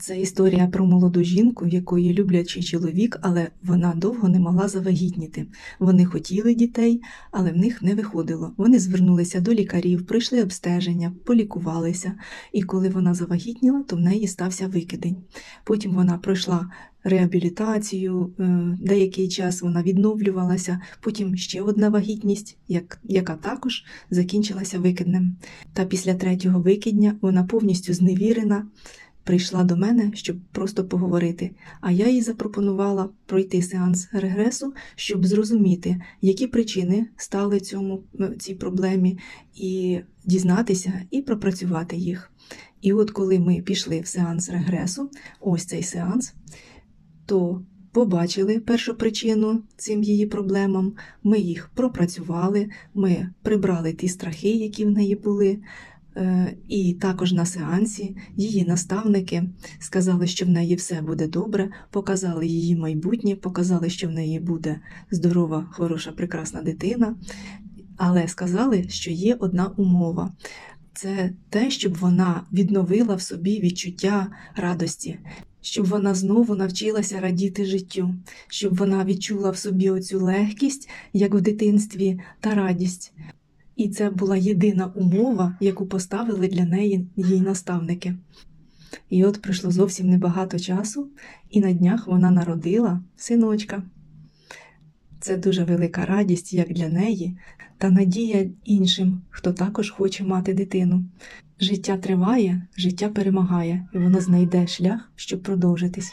Це історія про молоду жінку, в якої люблячий чоловік, але вона довго не могла завагітніти. Вони хотіли дітей, але в них не виходило. Вони звернулися до лікарів, пройшли обстеження, полікувалися. І коли вона завагітніла, то в неї стався викидень. Потім вона пройшла реабілітацію, е, деякий час вона відновлювалася, потім ще одна вагітність, як, яка також закінчилася викиднем. Та після третього викидня вона повністю зневірена прийшла до мене, щоб просто поговорити. А я їй запропонувала пройти сеанс регресу, щоб зрозуміти, які причини стали цьому е, цій проблемі, і дізнатися і пропрацювати їх. І от коли ми пішли в сеанс регресу, ось цей сеанс, то побачили першу причину цим її проблемам, ми їх пропрацювали, ми прибрали ті страхи, які в неї були. Е, І також на сеансі її наставники сказали, що в неї все буде добре, показали її майбутнє, показали, що в неї буде здорова, хороша, прекрасна дитина. Але сказали, що є одна умова. Це те, щоб вона відновила в собі відчуття радості, щоб вона знову навчилася радіти життю, щоб вона відчула в собі оцю легкість, як в дитинстві, та радість. І це була єдина умова, яку поставили для неї її наставники. І от пройшло зовсім небагато часу, і на днях вона народила синочка. Це дуже велика радість як для неї, та надія іншим, хто також хоче мати дитину. Життя триває, життя перемагає, і воно знайде шлях, щоб продовжитись.